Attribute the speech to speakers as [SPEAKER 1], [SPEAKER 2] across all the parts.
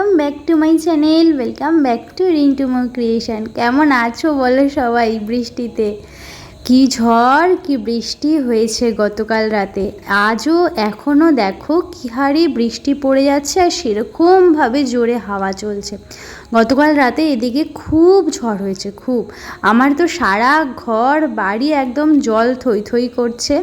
[SPEAKER 1] Welcome back to my channel welcome back to Rintu Mo creation কেমন আছো বলো সবাই বৃষ্টিতে? কি ঝড়, কি বৃষ্টি হয়েছে গতকাল রাতে? আজও এখনও দেখো কি হারে বৃষ্টি পড়ে যাচ্ছে আর সেরকমভাবে জোরে হাওয়া চলছে। গতকাল রাতে এদিকে খুব ঝড় হয়েছে, খুব। আমার তো সারা ঘর, বাড়ি একদম জল থই থই করছে।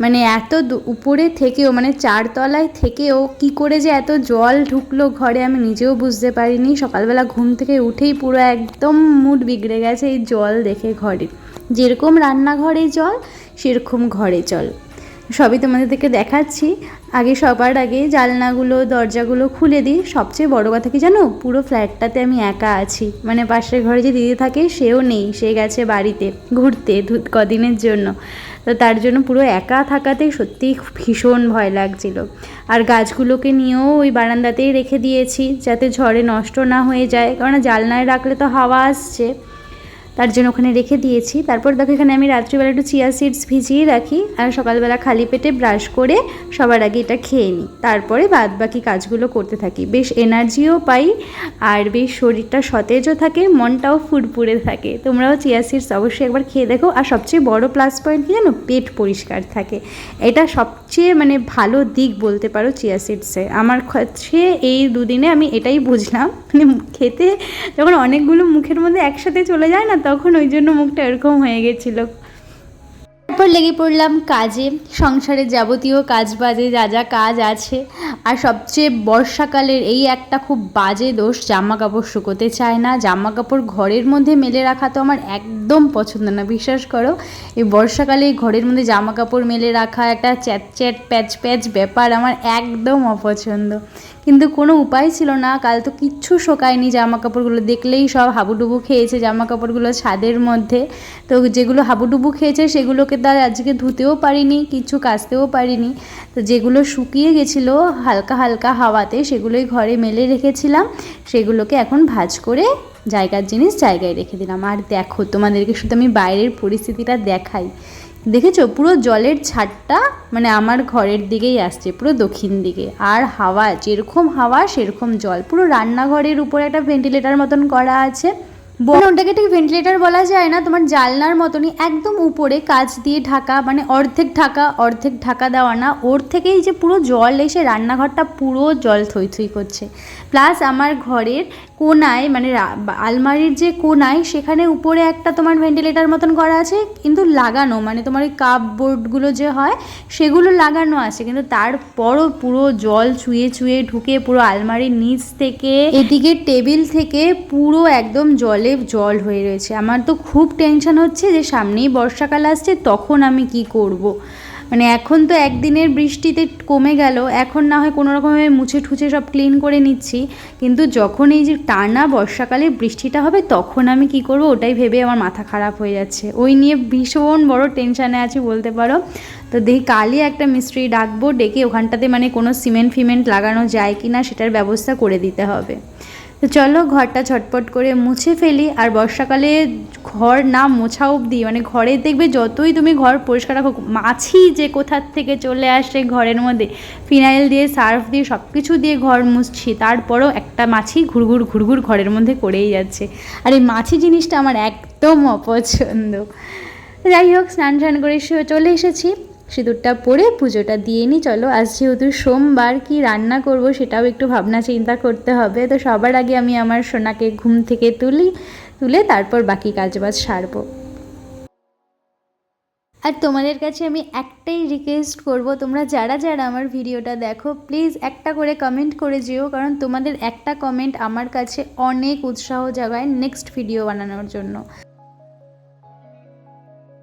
[SPEAKER 1] মানে এত উপরে থেকেও মানে চারতলায় থেকেও কি করে যে এত জল ঢুকলো ঘরে আমি নিজেও বুঝতে পারিনি। সকালবেলা ঘুম থেকে উঠেই পুরো একদম মুড বিগড়ে গেছে এই জল দেখে ঘরে। যেরকম রান্নাঘরে জল, সেরকম ঘরে জল। সবই তোমাদেরকে দেখাচ্ছি। আগে সবার আগে জানলাগুলো, দরজাগুলো খুলে দিই। সবচেয়ে বড় কথা কি জানো? পুরো ফ্ল্যাটটাতে আমি একা আছি। মানে পাশের ঘরে যে দিদি থাকে, সেও নেই। সে গেছে বাড়িতে, ঘুরতে কদিনের জন্য। তো তার জন্য পুরো একা থাকাতে সত্যিই ভীষণ ভয় লাগছিল। আর গাছগুলোকে নিয়েও ওই বারান্দাতেই রেখে দিয়েছি, যাতে ঝড়ে নষ্ট না হয়ে যায়। কারণ জালনায় রাখলে তো হাওয়া আসছে। তার জন্য ওখানে রেখে দিয়েছি। তারপর দেখো এখানে আমি রাত্রিবেলা একটু চিয়া সিডস ভিজিয়ে রাখি আর সকালবেলা খালি পেটে ব্রাশ করে সবার আগে এটা খেয়ে নিই। তারপরে বাদ বাকি কাজগুলো করতে থাকি। বেশ এনার্জিও পাই আর বেশ শরীরটা সতেজও থাকে, মনটাও ফুরফুরে থাকে। তোমরাও চিয়া সিডস অবশ্যই একবার খেয়ে দেখো। আর সবচেয়ে বড় প্লাস পয়েন্ট কি জানো? পেট পরিষ্কার থাকে। এটা সবচেয়ে মানে ভালো দিক বলতে পারো চিয়া সিডসে। আমার কাছে এই দুদিনে আমি এটাই বুঝলাম। মানে খেতে যখন অনেকগুলো মুখের মধ্যে একসাথে চলে যায় না তখন ওই জন্য মুখটা এরকম হয়ে গেছিল। তারপর লেগে পড়লাম কাজে। সংসারের যাবতীয় কাজ বাজে, যা যা কাজ আছে। আর সবচেয়ে বর্ষাকালের এই একটা খুব বাজে দোষ জামা কাপড় শুকোতে চায় না। জামা কাপড় ঘরের মধ্যে মেলে রাখা তো আমার একদম পছন্দ না, বিশ্বাস করো। এই বর্ষাকালে ঘরের মধ্যে জামা কাপড় মেলে রাখা, একটা চ্যাট চ্যাট প্যাচ প্যাচ ব্যাপার আমার একদম অপছন্দ। কিন্তু কোনো উপায় ছিল না। কাল তো কিচ্ছু শোকায়নি জামা কাপড়গুলো দেখলেই সব হাবুডুবু খেয়েছে জামা কাপড়গুলো ছাদের মধ্যে। তো যেগুলো হাবুডুবু খেয়েছে সেগুলোকে তার আজকে ধুতেও পারিনি, কিছু কাচতেও পারিনি। তো যেগুলো শুকিয়ে গেছিল হালকা হালকা হাওয়াতে সেগুলোই ঘরে মেলে রেখেছিলাম। সেগুলোকে এখন ভাজ করে জায়গার জিনিস জায়গায় রেখে দিলাম। আর দেখো তোমাদেরকে শুধু আমি বাইরের পরিস্থিতিটা দেখাই। দেখেছ? পুরো জলের ছাদটা মানে আমার ঘরের দিকেই আসছে, পুরো দক্ষিণ দিকে। আর হাওয়া, যেরকম হাওয়া, সেরকম জল। পুরো রান্নাঘরের উপরে একটা ভেন্টিলেটার মতন করা আছে। ওটাকে ঠিক ভেন্টিলেটার বলা যায় না তোমার জালনার মতনই একদম উপরে কাচ দিয়ে ঢাকা মানে অর্ধেক ঢাকা অর্ধেক ঢাকা দেওয়া না ওর থেকেই যে পুরো জল এসে রান্নাঘরটা পুরো জল থই থই করছে। প্লাস আমার ঘরের কোনায় মানে আলমারির যে কোনায় সেখানে উপরে একটা তোমার ভেন্টিলেটার মতন করা আছে কিন্তু লাগানো মানে তোমার ওই কাপ বোর্ডগুলো যে হয় সেগুলো লাগানো আছে কিন্তু তারপরও পুরো জল চুয়ে চুয়ে ঢুকে পুরো আলমারির নিচ থেকে এদিকে টেবিল থেকে পুরো একদম জলে জল হয়ে রয়েছে। আমার তো খুব টেনশন হচ্ছে যে সামনেই বর্ষাকাল আসছে, তখন আমি কি করব। মানে এখন তো একদিনের বৃষ্টিতে কমে গেল, এখন না হয় কোনো রকমভাবে মুছে ঠুছে সব ক্লিন করে নিচ্ছি। কিন্তু যখন এই যে টানা বর্ষাকালে বৃষ্টিটা হবে, তখন আমি কি করব? ওটাই ভেবে আমার মাথা খারাপ হয়ে যাচ্ছে। ওই নিয়ে ভীষণ বড় টেনশানে আছি, বলতে পারো। তো দেখি কালই একটা মিস্ত্রি ডাকবো, ডেকে ওখানটাতে মানে কোনো সিমেন্ট ফিমেন্ট লাগানো যায় কি না সেটার ব্যবস্থা করে দিতে হবে। তো চলো ঘরটা ঝটপট করে মুছে ফেলি, আর বর্ষাকালে ঘর না মোছা অবধি মানে ঘরে দেখবে যতই তুমি ঘর পরিষ্কার রাখো, মাছি যে কোথার থেকে চলে আসে ঘরের মধ্যে, ফিনাইল দিয়ে, সার্ফ দিয়ে সব কিছু দিয়ে ঘর মুছছি, তারপরও একটা মাছি ঘুরঘুর ঘুরঘুর ঘরের মধ্যে করেই যাচ্ছে। আর এই মাছি জিনিসটা আমার একদম অপছন্দ। যাই হোক স্নান টান করে চলে এসেছি। সিঁদুরটা পরে পুজোটা দিয়ে নিই চলো, আজ যেহেতু সোমবার, কি রান্না করব সেটাও একটু ভাবনা চিন্তা করতে হবে। তো সবার আগে আমি আমার সোনাকে ঘুম থেকে তুলি, তুলে তারপর বাকি কাজবাজ সারবো। আর তোমাদের কাছে আমি একটাই রিকোয়েস্ট করব, তোমরা যারা যারা আমার ভিডিওটা দেখো প্লিজ একটা করে কমেন্ট করে যেও, কারণ তোমাদের একটা কমেন্ট আমার কাছে অনেক উৎসাহ জাগায় নেক্সট ভিডিও বানানোর জন্য।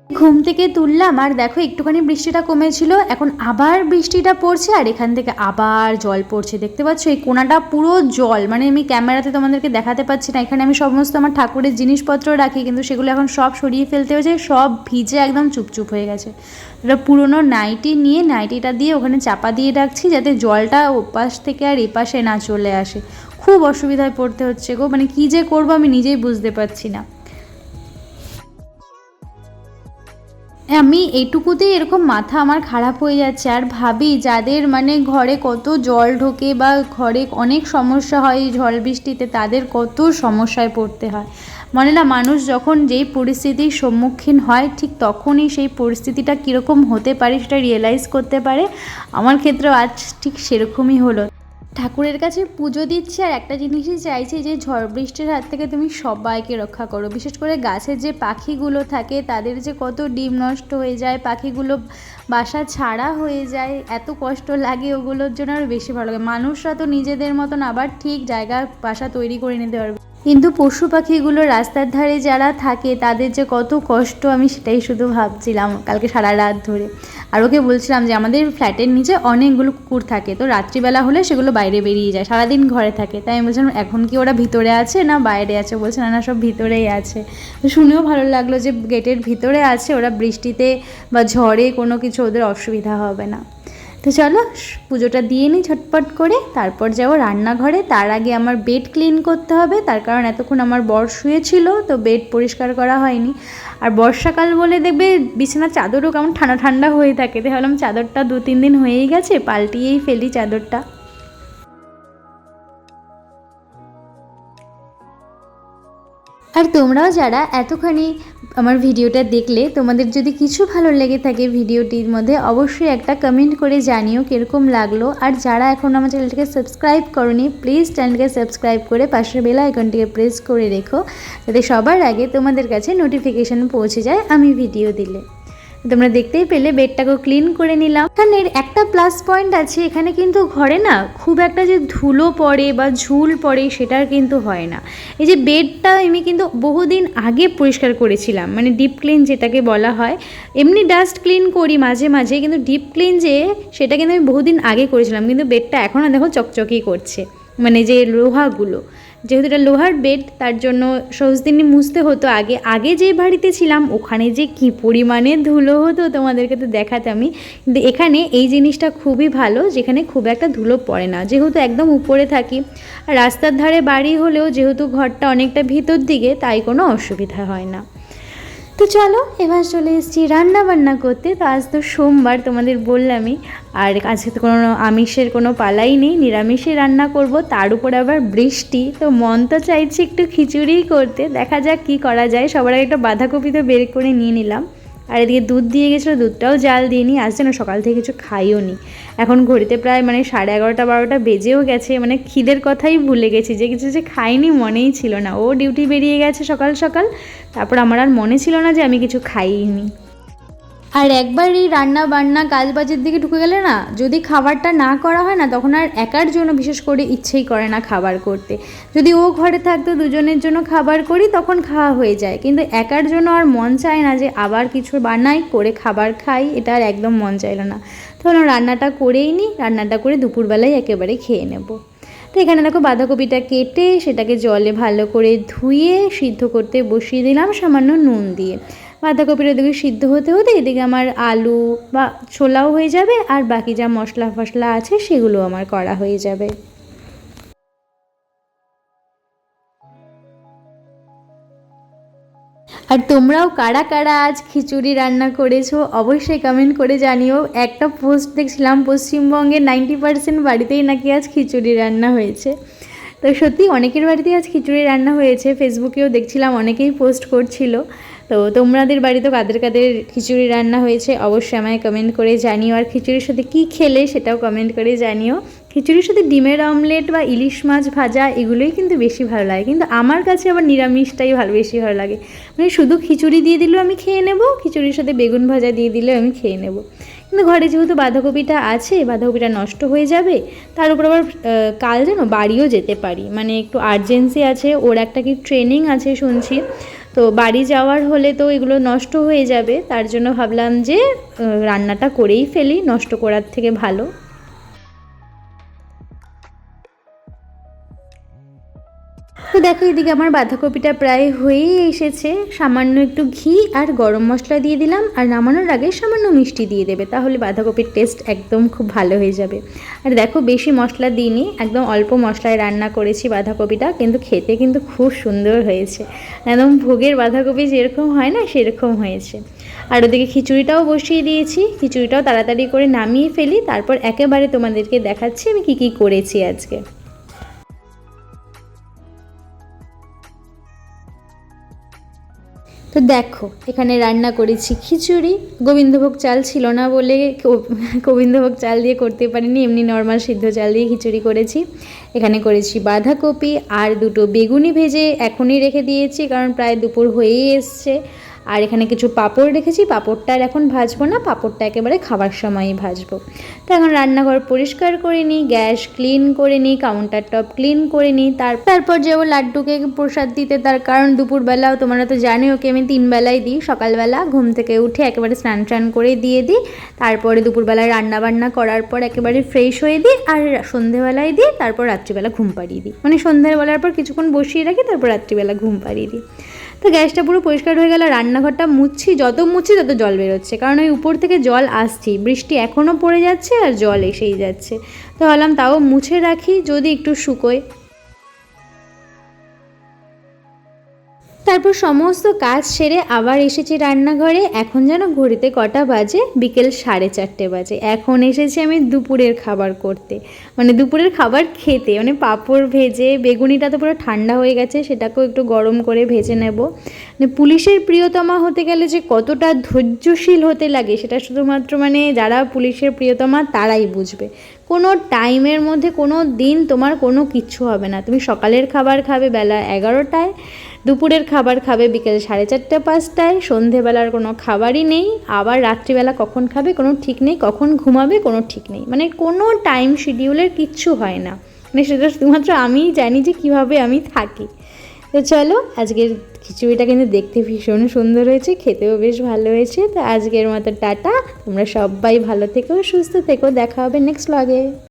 [SPEAKER 1] ঘুম থেকে তুললাম, আর দেখো একটুখানি বৃষ্টিটা কমেছিল, এখন আবার বৃষ্টিটা পড়ছে, আর এখান থেকে আবার জল পড়ছে। দেখতে পাচ্ছ, এই কোনাটা পুরো জল মানে আমি ক্যামেরাতে তোমাদেরকে দেখাতে পাচ্ছি না, এখানে আমি সমস্ত আমার ঠাকুরের জিনিসপত্র রাখি, কিন্তু সেগুলো এখন সব সরিয়ে ফেলতে হয়েছে, সব ভিজে একদম চুপচুপ হয়ে গেছে। এটা পুরোনো নাইটি নিয়ে নাইটিটা দিয়ে ওখানে চাপা দিয়ে রাখছি, যাতে জলটা ওপাশ থেকে আর এপাশে না চলে আসে। খুব অসুবিধায় পড়তে হচ্ছে গো মানে কী যে করব আমি নিজেই বুঝতে পারছি না। আমি এটুকুতেই এরকম মাথা আমার খারাপ হয়ে যাচ্ছে। আর ভাবি, যাদের মানে ঘরে কত জল ঢোকে বা ঘরে অনেক সমস্যা হয় এই ঝড় বৃষ্টিতে, তাদের কত সমস্যায় পড়তে হয়। মানে না, মানুষ যখন যেই পরিস্থিতির সম্মুখীন হয়, ঠিক তখনই সেই পরিস্থিতিটা কীরকম হতে পারে সেটা রিয়েলাইজ করতে পারে। আমার ক্ষেত্রেও আজ ঠিক সেরকমই হলো। ঠাকুরের কাছে পুজো দিচ্ছি আর একটা জিনিসই চাইছি যে ঝড় বৃষ্টির হাত থেকে তুমি সবাইকে রক্ষা করো। বিশেষ করে গাছের যে পাখিগুলো থাকে, তাদের যে কত ডিম নষ্ট হয়ে যায়, পাখিগুলো বাসা ছাড়া হয়ে যায়, এত কষ্ট লাগে ওগুলোর জন্য আরও বেশি ভালো লাগে। মানুষরা তো নিজেদের মতন আবার ঠিক জায়গা বাসা তৈরি করে নিতে পারবে। কিন্তু পশু পাখিগুলো রাস্তার ধারে যারা থাকে, তাদের যে কত কষ্ট আমি সেটাই শুধু ভাবছিলাম কালকে সারা রাত ধরে। আর ওকে বলছিলাম যে, আমাদের ফ্ল্যাটের নিচে অনেকগুলো কুকুর থাকে, তো রাত্রিবেলা হলে সেগুলো বাইরে বেরিয়ে যায়, সারাদিন ঘরে থাকে। তাই আমি বলছিলাম, এখন কি ওরা ভিতরে আছে না বাইরে আছে? বলছে, না না, সব ভিতরেই আছে। তো শুনেও ভালো লাগল যে গেটের ভিতরে আছে, ওরা বৃষ্টিতে বা ঝড়ে কোনো কিছু ওদের অসুবিধা হবে না। তো চলো পুজোটা দিয়ে নিই ঝটপট করে, তারপর যাব রান্নাঘরে। তার আগে আমার বেড ক্লিন করতে হবে, তার কারণ এতক্ষণ আমার বর শুয়েছিল, তো বেড পরিষ্কার করা হয়নি। আর বর্ষাকাল বলে দেখবে বিছানার চাদরও কেমন ঠান্ডা ঠান্ডা হয়ে থাকে। তো ভাবলাম চাদরটা দু তিন দিন হয়েই গেছে, পাল্টিয়েই ফেলি চাদরটা। আর তোমরাও যারা এতখানি আমার ভিডিওটা দেখলে, তোমাদের যদি কিছু ভালো লেগে থাকে ভিডিওটির মধ্যে, অবশ্যই একটা কমেন্ট করে জানিও কীরকম লাগল। আর যারা এখন আমার চ্যানেলটিকে সাবস্ক্রাইব করনি প্লিজ চ্যানেলকে সাবস্ক্রাইব করে পাশের বেল আইকনটিকে প্রেস করে রেখো, যাতে সবার আগে তোমাদের কাছে নোটিফিকেশান পৌঁছে যায় আমি ভিডিও দিলে। তোমরা দেখতেই পেলে বেডটাকেও ক্লিন করে নিলাম। এখানে একটা প্লাস পয়েন্ট আছে, এখানে কিন্তু ঘরে না খুব একটা যে ধুলো পড়ে বা ঝুল পড়ে সেটার কিন্তু হয় না। এই যে বেডটা আমি কিন্তু বহুদিন আগে পরিষ্কার করেছিলাম মানে ডিপ ক্লিন যেটাকে বলা হয়। এমনি ডাস্ট ক্লিন করি মাঝে মাঝে, কিন্তু ডিপ ক্লিন যে সেটা কিন্তু আমি বহুদিন আগে করেছিলাম, কিন্তু বেডটা এখনও দেখো চকচকই করছে মানে যে লোহাগুলো। যেহেতু এটা লোহার বেড, তার জন্য দিনই মুছতে হতো। আগে আগে যে বাড়িতে ছিলাম, ওখানে যে কি পরিমাণে ধুলো হতো তোমাদেরকে তো দেখাতে আমি। কিন্তু এখানে এই জিনিসটা খুবই ভালো, যেখানে খুব একটা ধুলো পড়ে না। যেহেতু একদম উপরে থাকি রাস্তার ধারে বাড়ি হলেও যেহেতু ঘরটা অনেকটা ভিতর দিকে, তাই কোনো অসুবিধা হয় না। তো চলো, এবার চলে এসেছি রান্না বান্না করতে। তো আজ তো সোমবার, তোমাদের বললামই। আর আজকে তো কোনো আমিষের কোনো পালাই নেই, নিরামিষে রান্না করব। তার উপর আবার বৃষ্টি। তো মন তো চাইছে একটু খিচুড়িই করতে। দেখা যাক কি করা যায়। সবার আগে একটা বাঁধাকপি তো বের করে নিয়ে নিলাম। আর এদিকে দুধ দিয়ে গেছিল, দুধটাও জাল দিয়ে নিই আসছে, না সকাল থেকে কিছু খাইও নি। এখন ঘড়িতে প্রায় মানে সাড়ে এগারোটা, বারোটা বেজেও গেছে মানে খিদের কথাই ভুলে গেছি, যে কিছু যে খাইনি মনেই ছিল না। ও ডিউটি বেরিয়ে গেছে সকাল সকাল, তারপর আমার আর মনে ছিল না যে আমি কিছু খাইনি। আর একবার এই রান্না বান্না কাজ বাজের দিকে ঢুকে গেলে না, যদি খাবারটা না করা হয় না, তখন আর একার জন্য বিশেষ করে ইচ্ছেই করে না খাবার করতে। যদি ও ঘরে থাকতো, দুজনের জন্য খাবার করি, তখন খাওয়া হয়ে যায়। কিন্তু একার জন্য আর মন চায় না যে আবার কিছু বানাই, করে খাবার খাই, এটা আর একদম মন চাইলো না। তখন রান্নাটা করেই নিই, রান্নাটা করে দুপুরবেলায় একেবারে খেয়ে নেব। তো এখানে দেখো বাঁধাকপিটা কেটে, সেটাকে জলে ভালো করে ধুয়ে, সিদ্ধ করতে বসিয়ে দিলাম সামান্য নুন দিয়ে। বাঁধাকপির ওদিকে সিদ্ধ হতে হতে এদিকে আমার আলু বা ছোলাও হয়ে যাবে আর বাকি যা মশলা ফসলা আছে সেগুলো আমার করা হয়ে যাবে। আর তোমরাও কারা কারা আজ খিচুড়ি রান্না করেছ অবশ্যই কমেন্ট করে জানিও। একটা পোস্ট দেখছিলাম, পশ্চিমবঙ্গে নাইনটি পার্সেন্ট বাড়িতেই নাকি আজ খিচুড়ি রান্না হয়েছে। তো সত্যি অনেকের বাড়িতেই আজ খিচুড়ি রান্না হয়েছে। ফেসবুকেও দেখছিলাম, অনেকেই পোস্ট করছিল। তো তোমাদের বাড়িতে কাদের কাদের খিচুড়ি রান্না হয়েছে অবশ্যই আমায় কমেন্ট করে জানিও। আর খিচুড়ির সাথে কী খেলে সেটাও কমেন্ট করে জানিও। খিচুড়ির সাথে ডিমের অমলেট বা ইলিশ মাছ ভাজা এগুলোই কিন্তু বেশি ভালো লাগে। কিন্তু আমার কাছে আবার নিরামিষটাই ভালো, বেশি ভালো লাগে। মানে শুধু খিচুড়ি দিয়ে দিলেও আমি খেয়ে নেব, খিচুড়ির সাথে বেগুন ভাজা দিয়ে দিলেও আমি খেয়ে নেব। কিন্তু ঘরে যেহেতু বাঁধাকপিটা আছে, বাঁধাকপিটা নষ্ট হয়ে যাবে, তার উপর আবার কাল যেন বাড়িও যেতে পারি। মানে একটু আর্জেন্সি আছে, ওর একটা কি ট্রেনিং আছে শুনছি। তো বাড়ি যাওয়ার হলে তো এগুলো নষ্ট হয়ে যাবে, তার জন্য ভাবলাম যে রান্নাটা করেই ফেলি, নষ্ট করার থেকে ভালো। দেখো, এদিকে আমার বাঁধাকপিটা প্রায় হয়েই এসেছে। সামান্য একটু ঘি আর গরম মশলা দিয়ে দিলাম। আর নামানোর আগে সামান্য মিষ্টি দিয়ে দেবে, তাহলে বাঁধাকপির টেস্ট একদম খুব ভালো হয়ে যাবে। আর দেখো, বেশি মশলা দিইনি, একদম অল্প মশলায় রান্না করেছি বাঁধাকপিটা, কিন্তু খেতে কিন্তু খুব সুন্দর হয়েছে। একদম ভোগের বাঁধাকপি যেরকম হয় না, সেরকম হয়েছে। আর ওদিকে খিচুড়িটাও বসিয়ে দিয়েছি। খিচুড়িটাও তাড়াতাড়ি করে নামিয়ে ফেলি, তারপর একেবারে তোমাদেরকে দেখাচ্ছি আমি কী কী করেছি আজকে। তো দেখো, এখানে রান্না করেছি খিচুড়ি। গোবিন্দভোগ চাল ছিল না বলে গোবিন্দভোগ চাল দিয়ে করতে পারিনি, এমনি নর্মাল সিদ্ধ চাল দিয়ে খিচুড়ি করেছি। এখানে করেছি বাঁধাকপি আর দুটো বেগুনি ভেজে এখনই রেখে দিয়েছি, কারণ প্রায় দুপুর হয়েই এসছে। আর এখানে কিছু পাঁপড় রেখেছি, পাঁপড়টা আর এখন ভাজবো না, পাঁপড়টা একেবারে খাবার সময়ই ভাজবো। তো এখন রান্নাঘর পরিষ্কার করে নিই, গ্যাস ক্লিন করে নিই, কাউন্টার টপ ক্লিন করে নিই, তার তারপর যাব লাড্ডুকে প্রসাদ দিতে, তার কারণ দুপুরবেলা তোমরা তো জানি ওকে আমি তিন বেলায় দিই, সকালবেলা ঘুম থেকে উঠে একেবারে স্নান টান করে দিয়ে দিই, তারপরে দুপুরবেলায় রান্না বান্না করার পর একেবারে ফ্রেশ হয়ে দিই, আর সন্ধেবেলায় দিই, তারপর রাত্রিবেলা ঘুম পাড়িয়ে দিই। মানে সন্ধ্যেবেলার পর কিছুক্ষণ বসিয়ে রাখি, তারপর রাত্রিবেলা ঘুম পাড়িয়ে দিই। তো গ্যাসটা পুরো পরিষ্কার হয়ে গেল, রান্নাঘরটা মুছছি, যত মুছছি তত জল বেরোচ্ছে। কারণ ওই উপর থেকে জল আসছি, বৃষ্টি এখনও পড়ে যাচ্ছে আর জল এসেই যাচ্ছে। তো ভাবলাম তাও মুছে রাখি, যদি একটু শুকোয়। তারপর সমস্ত কাজ সেরে আবার এসেছি রান্নাঘরে। এখন যেন ঘড়িতে কটা বাজে? বিকেল সাড়ে চারটে বাজে। এখন এসেছি আমি দুপুরের খাবার করতে। মানে দুপুরের খাবার খেতে। মানে পাঁপড় ভেজে, বেগুনিটা তো পুরো ঠান্ডা হয়ে গেছে, সেটাকেও একটু গরম করে ভেজে নেব। মানে পুলিশের প্রিয়তমা হতে গেলে যে কতটা ধৈর্যশীল হতে লাগে, সেটা শুধুমাত্র মানে যারা পুলিশের প্রিয়তমা, তারাই বুঝবে। কোনো টাইমের মধ্যে, কোনো দিন তোমার কোনো কিচ্ছু হবে না। তুমি সকালের খাবার খাবে বেলা এগারোটায় দুপুরের খাবার খাবে বিকেল সাড়ে চারটে, পাঁচটায়। সন্ধেবেলার কোনো খাবারই নেই। আবার রাত্রিবেলা কখন খাবে কোনো ঠিক নেই। কখন ঘুমাবে কোনো ঠিক নেই। মানে কোনো টাইম শিডিউলের কিচ্ছু হয় না। মানে সেটা শুধুমাত্র আমিই জানি যে কীভাবে আমি থাকি। তো চলো, আজকের খিচুড়িটা কিন্তু দেখতে ভীষণ সুন্দর হয়েছে, খেতেও বেশ ভালো হয়েছে। তো আজকের মতো টাটা। তোমরা সবাই ভালো থেকো, সুস্থ থেকো। দেখা হবে নেক্সট ব্লগে